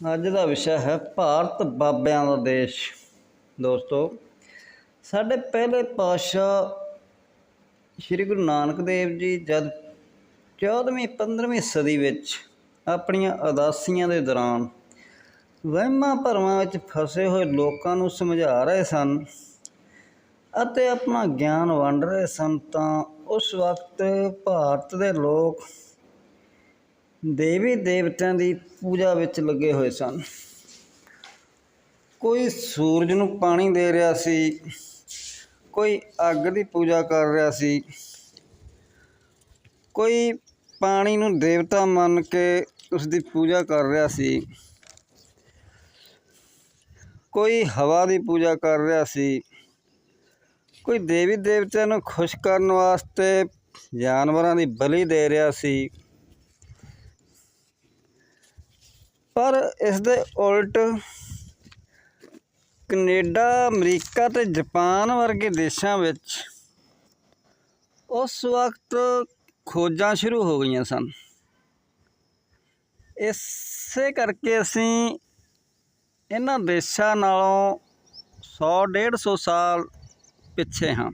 ਅੱਜ ਦਾ ਵਿਸ਼ਾ ਹੈ ਭਾਰਤ ਬਾਬਿਆਂ ਦਾ ਦੇਸ਼। ਦੋਸਤੋ, ਸਾਡੇ ਪਹਿਲੇ ਪਾਤਸ਼ਾਹ ਸ੍ਰੀ ਗੁਰੂ ਨਾਨਕ ਦੇਵ ਜੀ ਜਦ 14ਵੀਂ 15ਵੀਂ ਸਦੀ ਵਿੱਚ ਆਪਣੀਆਂ ਉਦਾਸੀਆਂ ਦੇ ਦੌਰਾਨ ਵਹਿਮਾਂ ਭਰਮਾਂ ਵਿੱਚ ਫਸੇ ਹੋਏ ਲੋਕਾਂ ਨੂੰ ਸਮਝਾ ਰਹੇ ਸਨ ਅਤੇ ਆਪਣਾ ਗਿਆਨ ਵੰਡ ਰਹੇ ਸਨ, ਤਾਂ ਉਸ ਵਕਤ ਭਾਰਤ ਦੇ ਲੋਕ ਦੇਵੀ ਦੇਵਤਿਆਂ ਦੀ ਪੂਜਾ ਵਿੱਚ ਲੱਗੇ ਹੋਏ ਸਨ। ਕੋਈ ਸੂਰਜ ਨੂੰ ਪਾਣੀ ਦੇ ਰਿਹਾ ਸੀ, ਕੋਈ ਅੱਗ ਦੀ ਪੂਜਾ ਕਰ ਰਿਹਾ ਸੀ, ਕੋਈ ਪਾਣੀ ਨੂੰ ਦੇਵਤਾ ਮੰਨ ਕੇ ਉਸ ਦੀ ਪੂਜਾ ਕਰ ਰਿਹਾ ਸੀ, ਕੋਈ ਹਵਾ ਦੀ ਪੂਜਾ ਕਰ ਰਿਹਾ ਸੀ, ਕੋਈ ਦੇਵੀ ਦੇਵਤਿਆਂ ਨੂੰ ਖੁਸ਼ ਕਰਨ ਵਾਸਤੇ ਜਾਨਵਰਾਂ ਦੀ ਬਲੀ ਦੇ ਰਿਹਾ ਸੀ। ਪਰ ਇਸ ਦੇ ਉਲਟ ਕੈਨੇਡਾ, ਅਮਰੀਕਾ ਤੇ ਜਾਪਾਨ ਵਰਗੇ ਦੇਸ਼ਾਂ ਵਿੱਚ ਉਸ ਵਕਤ ਖੋਜਾਂ ਸ਼ੁਰੂ ਹੋ ਗਈਆਂ ਸਨ। ਇਸੇ ਕਰਕੇ ਅਸੀਂ ਇਹਨਾਂ ਦੇਸ਼ਾਂ ਨਾਲੋਂ 100 150 ਸਾਲ ਪਿੱਛੇ ਹਾਂ।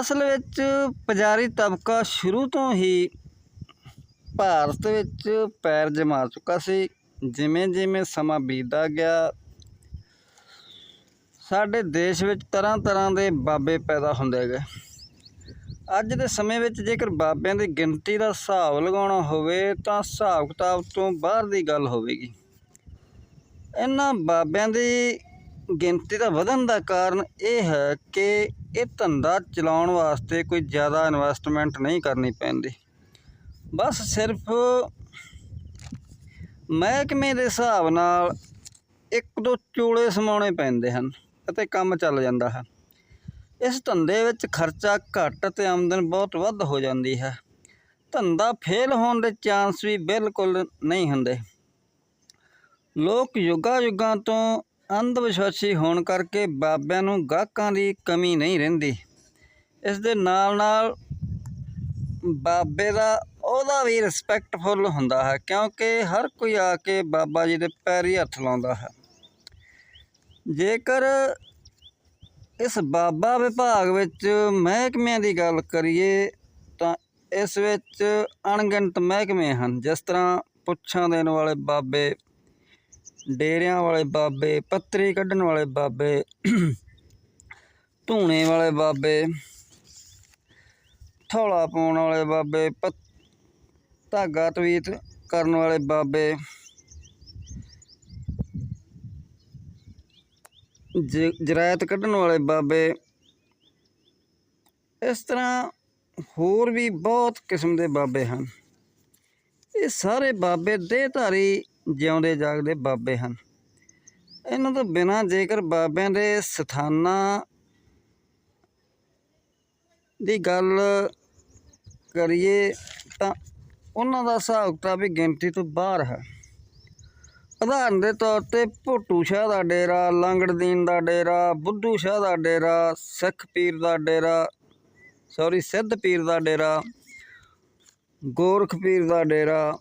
ਅਸਲ ਵਿੱਚ ਪੁਜਾਰੀ ਤਬਕਾ ਸ਼ੁਰੂ ਤੋਂ ਹੀ ਭਾਰਤ ਵਿੱਚ ਪੈਰ ਜਮਾ ਚੁੱਕਾ ਸੀ। ਜਿਵੇਂ ਜਿਵੇਂ ਸਮਾਂ ਬੀਤਦਾ ਗਿਆ, ਸਾਡੇ ਦੇਸ਼ ਵਿੱਚ ਤਰ੍ਹਾਂ ਤਰ੍ਹਾਂ ਦੇ ਬਾਬੇ ਪੈਦਾ ਹੁੰਦੇ ਗਏ। ਅੱਜ ਦੇ ਸਮੇਂ ਵਿੱਚ ਜੇਕਰ ਬਾਬਿਆਂ ਦੀ ਗਿਣਤੀ ਦਾ ਹਿਸਾਬ ਲਗਾਉਣਾ ਹੋਵੇ, ਤਾਂ ਹਿਸਾਬ ਕਿਤਾਬ ਤੋਂ ਬਾਹਰ ਦੀ ਗੱਲ ਹੋਵੇਗੀ। ਇਹਨਾਂ ਬਾਬਿਆਂ ਦੀ ਗਿਣਤੀ ਦਾ ਵਧਣ ਦਾ ਕਾਰਨ ਇਹ ਹੈ ਕਿ ਇਹ ਧੰਦਾ ਚਲਾਉਣ ਵਾਸਤੇ ਕੋਈ ਜ਼ਿਆਦਾ ਇਨਵੈਸਟਮੈਂਟ ਨਹੀਂ ਕਰਨੀ ਪੈਂਦੀ। ਬਸ ਸਿਰਫ ਮਹਿਕਮੇ ਦੇ ਹਿਸਾਬ ਨਾਲ ਇੱਕ ਦੋ ਚੂਲੇ ਸਮਾਉਣੇ ਪੈਂਦੇ ਹਨ ਅਤੇ ਕੰਮ ਚੱਲ ਜਾਂਦਾ ਹੈ। ਇਸ ਧੰਦੇ ਵਿੱਚ ਖਰਚਾ ਘੱਟ ਅਤੇ ਆਮਦਨ ਬਹੁਤ ਵੱਧ ਹੋ ਜਾਂਦੀ ਹੈ। ਧੰਦਾ ਫੇਲ ਹੋਣ ਦੇ ਚਾਂਸ ਵੀ ਬਿਲਕੁਲ ਨਹੀਂ ਹੁੰਦੇ। ਲੋਕ ਯੁੱਗਾਂ ਯੁੱਗਾਂ ਤੋਂ ਅੰਧ ਵਿਸ਼ਵਾਸੀ ਹੋਣ ਕਰਕੇ ਬਾਬਿਆਂ ਨੂੰ ਗਾਹਕਾਂ ਦੀ ਕਮੀ ਨਹੀਂ ਰਹਿੰਦੀ। ਇਸ ਦੇ ਨਾਲ ਨਾਲ ਬਾਬੇ ਦਾ ਉਹਦਾ ਵੀ ਰਿਸਪੈਕਟਫੁਲ ਹੁੰਦਾ ਹੈ, ਕਿਉਂਕਿ ਹਰ ਕੋਈ ਆ ਕੇ ਬਾਬਾ ਜੀ ਦੇ ਪੈਰੀ ਹੱਥ ਲਾਉਂਦਾ ਹੈ। ਜੇਕਰ ਇਸ ਬਾਬਾ ਵਿਭਾਗ ਵਿੱਚ ਮਹਿਕਮਿਆਂ ਦੀ ਗੱਲ ਕਰੀਏ, ਤਾਂ ਇਸ ਵਿੱਚ ਅਣਗਿਣਤ ਮਹਿਕਮੇ ਹਨ। ਜਿਸ ਤਰ੍ਹਾਂ ਪੁੱਛਾਂ ਦੇਣ ਵਾਲੇ ਬਾਬੇ, ਡੇਰਿਆਂ ਵਾਲੇ ਬਾਬੇ, ਪੱਤਰੀ ਕੱਢਣ ਵਾਲੇ ਬਾਬੇ, ਧੂਣੇ ਵਾਲੇ ਬਾਬੇ, ਥੋਲਾ ਪਾਉਣ ਵਾਲੇ ਬਾਬੇ ਪ ਧਾਗਾ ਤਵੀਤ ਕਰਨ ਵਾਲੇ ਬਾਬੇ ਜ- ਜਰਾਇਤ ਕੱਢਣ ਵਾਲੇ ਬਾਬੇ। ਇਸ ਤਰ੍ਹਾਂ ਹੋਰ ਵੀ ਬਹੁਤ ਕਿਸਮ ਦੇ ਬਾਬੇ ਹਨ। ਇਹ ਸਾਰੇ ਬਾਬੇ ਦੇਹਧਾਰੀ ਜਿਉਂਦੇ ਜਾਗਦੇ ਬਾਬੇ ਹਨ। ਇਹਨਾਂ ਤੋਂ ਬਿਨਾਂ ਜੇਕਰ ਬਾਬਿਆਂ ਦੇ ਸਥਾਨਾਂ ਦੀ ਗੱਲ ਕਰੀਏ ਤਾਂ ਉਹਨਾਂ ਦਾ ਹਿਸਾਬ ਕਿਤਾਬ ਵੀ ਗਿਣਤੀ ਤੋਂ ਬਾਹਰ ਹੈ। ਉਦਾਹਰਨ ਦੇ ਤੌਰ ਤੇ ਭੋਟੂ ਸ਼ਾਹ ਦਾ ਡੇਰਾ ਲੰਗੜਦੀਨ ਦਾ ਡੇਰਾ, ਬੁੱਧੂ ਸ਼ਾਹ ਦਾ ਡੇਰਾ, ਸਿੱਖ ਪੀਰ ਦਾ ਡੇਰਾ ਸੌਰੀ ਸਿੱਧ ਪੀਰ ਦਾ ਡੇਰਾ, ਗੋਰਖ ਪੀਰ ਦਾ ਡੇਰਾ।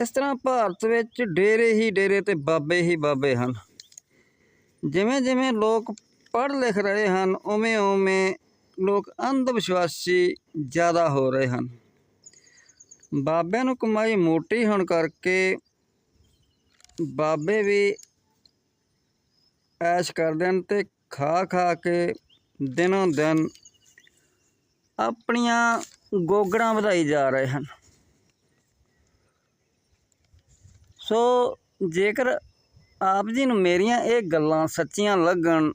ਇਸ ਤਰ੍ਹਾਂ ਭਾਰਤ ਵਿੱਚ ਡੇਰੇ ਹੀ ਡੇਰੇ ਤੇ ਬਾਬੇ ਹੀ ਬਾਬੇ ਹਨ। ਜਿਵੇਂ ਜਿਵੇਂ ਲੋਕ ਪੜ੍ਹ ਲਿਖ ਰਹੇ ਹਨ, ਉਵੇਂ ਉਵੇਂ ਲੋਕ ਅੰਧ ਵਿਸ਼ਵਾਸੀ ਜ਼ਿਆਦਾ ਹੋ ਰਹੇ ਹਨ। ਬਾਬਿਆਂ ਨੂੰ ਕਮਾਈ ਮੋਟੀ ਹੋਣ ਕਰਕੇ ਬਾਬੇ ਵੀ ਐਸ਼ ਕਰਦੇ ਹਨ ਤੇ ਖਾ ਖਾ ਕੇ ਦਿਨੋਂ ਦਿਨ ਆਪਣੀਆਂ ਗੋਗੜਾਂ ਵਧਾਈ ਜਾ ਰਹੇ ਹਨ। ਸੋ ਜੇਕਰ ਆਪ ਜੀ ਨੂੰ ਮੇਰੀਆਂ ਇਹ ਗੱਲਾਂ ਸੱਚੀਆਂ ਲੱਗਣ,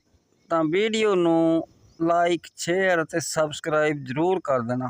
ਤਾਂ ਵੀਡੀਓ ਨੂੰ ਲਾਈਕ ਸ਼ੇਅਰ ਅਤੇ ਸਬਸਕ੍ਰਾਈਬ ਜ਼ਰੂਰ ਕਰ ਦੇਣਾ।